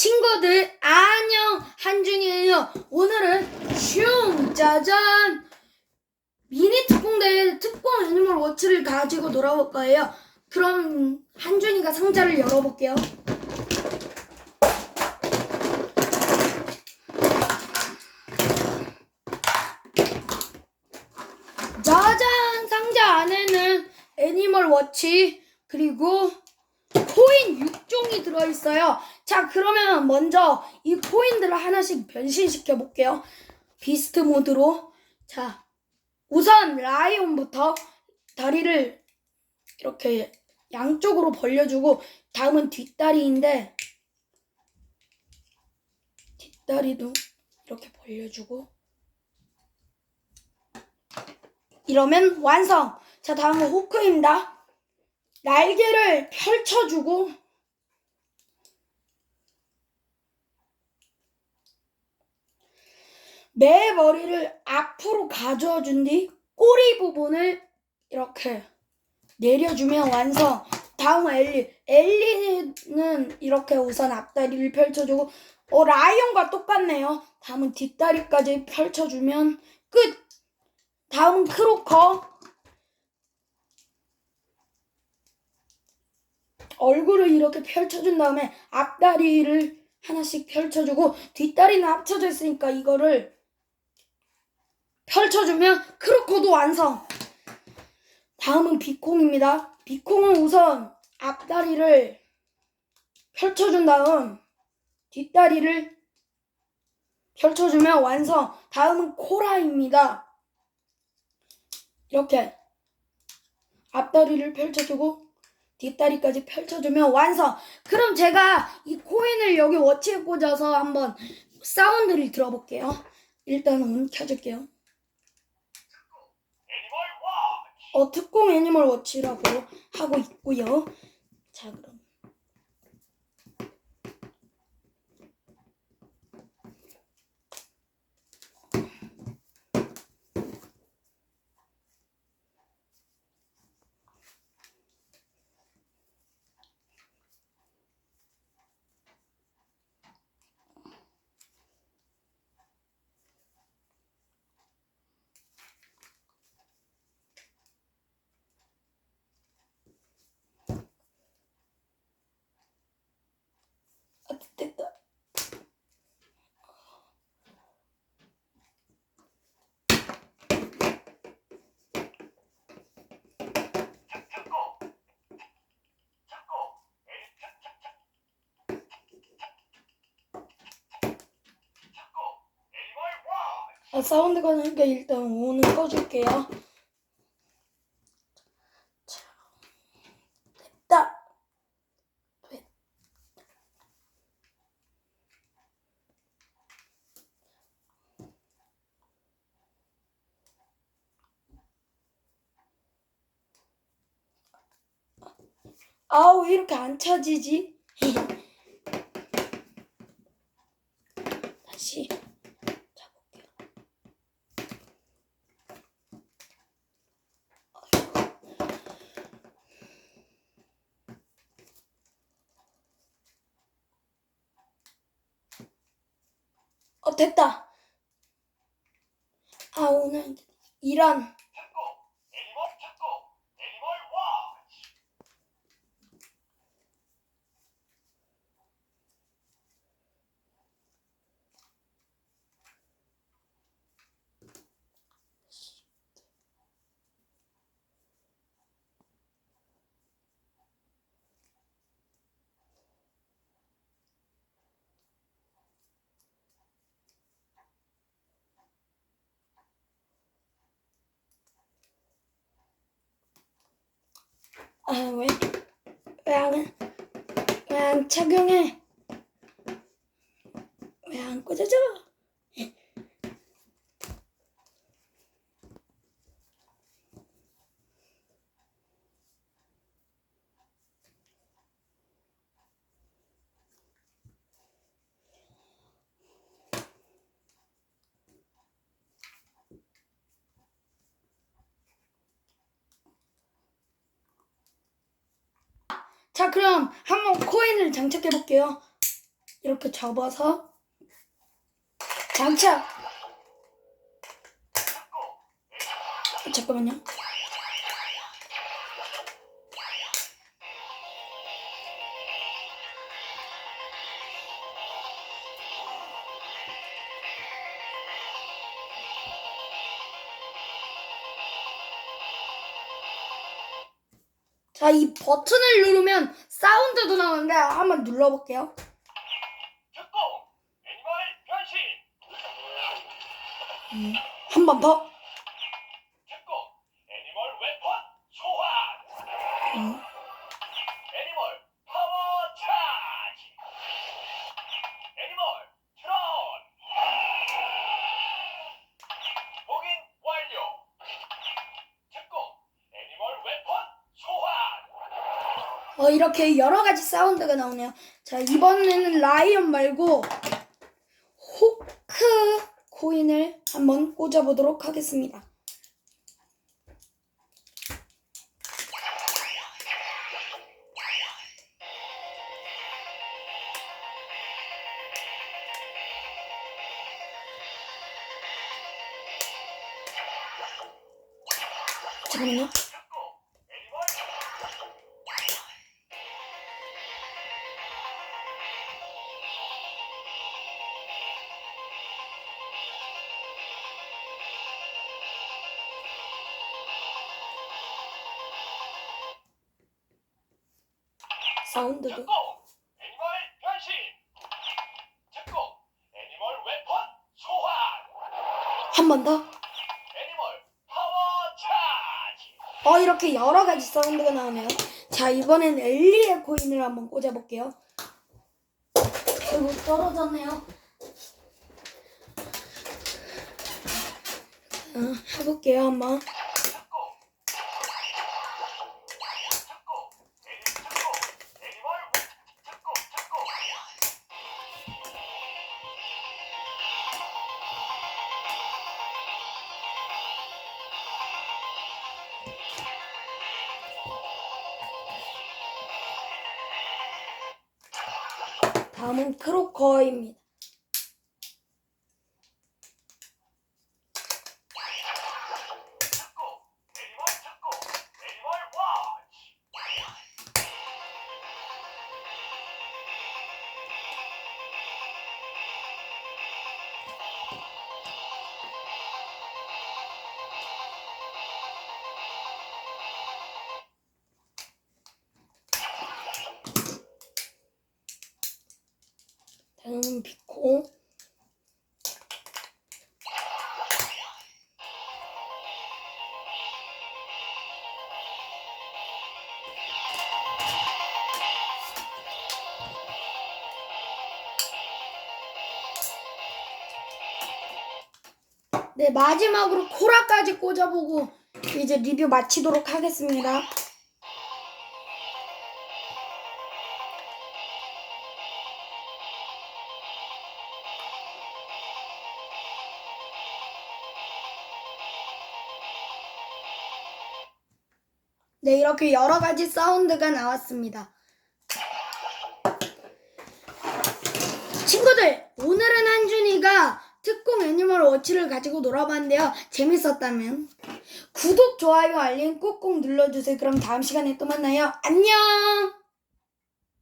친구들 안녕 한준이에요. 오늘은 슝 짜잔 미니 특공대회 특공 애니멀 워치를 가지고 돌아올 거예요. 그럼 한준이가 상자를 열어볼게요. 짜잔 상자 안에는 애니멀 워치 그리고 코인 6종이 들어있어요. 자, 그러면 먼저 이 코인들을 하나씩 변신시켜 볼게요. 비스트 모드로. 자, 우선 라이온부터 다리를 이렇게 양쪽으로 벌려주고, 다음은 뒷다리인데, 뒷다리도 이렇게 벌려주고, 이러면 완성! 자, 다음은 호크입니다. 날개를 펼쳐주고 매 머리를 앞으로 가져와 준 뒤 꼬리 부분을 이렇게 내려주면 완성. 다음은 엘리. 엘리는 이렇게 우선 앞다리를 펼쳐주고 어 라이온과 똑같네요. 다음은 뒷다리까지 펼쳐주면 끝. 다음은 크로커. 얼굴을 이렇게 펼쳐준 다음에 앞다리를 하나씩 펼쳐주고 뒷다리는 합쳐져 있으니까 이거를 펼쳐주면 크로커도 완성. 다음은 비콩입니다. 비콩은 우선 앞다리를 펼쳐준 다음 뒷다리를 펼쳐주면 완성. 다음은 코라입니다. 이렇게 앞다리를 펼쳐주고 뒷다리까지 펼쳐주면 완성. 그럼 제가 이 코인을 여기 워치에 꽂아서 한번 사운드를 들어볼게요. 일단 은 켜줄게요. 어, 특공 애니멀 워치라고 하고 있고요. 자, 그럼. 아, 됐다. 아, 사운드가 나니까 일단 오는 꺼줄게요. 자, 됐다. 됐. 아우, 왜 이렇게 안 찾이지? 다시 잡을게요. 어, 됐다. 아, 오늘 이런. 아, 왜? 왜 안, 왜 안 착용해? 왜 안 꽂아져? 자, 그럼 한번 코인을 장착해 볼게요. 이렇게 접어서 장착. 아, 잠깐만요. 자, 이 버튼을 누르면 사운드도 나오는데 한번 눌러볼게요. 특공 애니멀 변신 한번 더. 음. 어, 이렇게 여러 가지 사운드가 나오네요. 자, 이번에는 라이언 말고 호크 코인을 한번 꽂아보도록 하겠습니다. 잠깐만요. 사운드도. 특공 애니멀 변신 특공 애니멀 웨폰 소환 한 번 더. 애니멀 파워 차지 어, 이렇게 여러 가지 사운드가 나오네요. 자, 이번엔 엘리의 코인을 한번 꽂아볼게요. 그리고 떨어졌네요. 어, 해볼게요, 한번. 다음은 크로커입니다. 비코. 네, 마지막으로 코라까지 꽂아보고 이제 리뷰 마치도록 하겠습니다. 네, 이렇게 여러 가지 사운드가 나왔습니다. 친구들, 오늘은 한준이가 특공 애니멀 워치를 가지고 놀아봤는데요. 재밌었다면 구독, 좋아요, 알림 꼭꼭 눌러주세요. 그럼 다음 시간에 또 만나요. 안녕!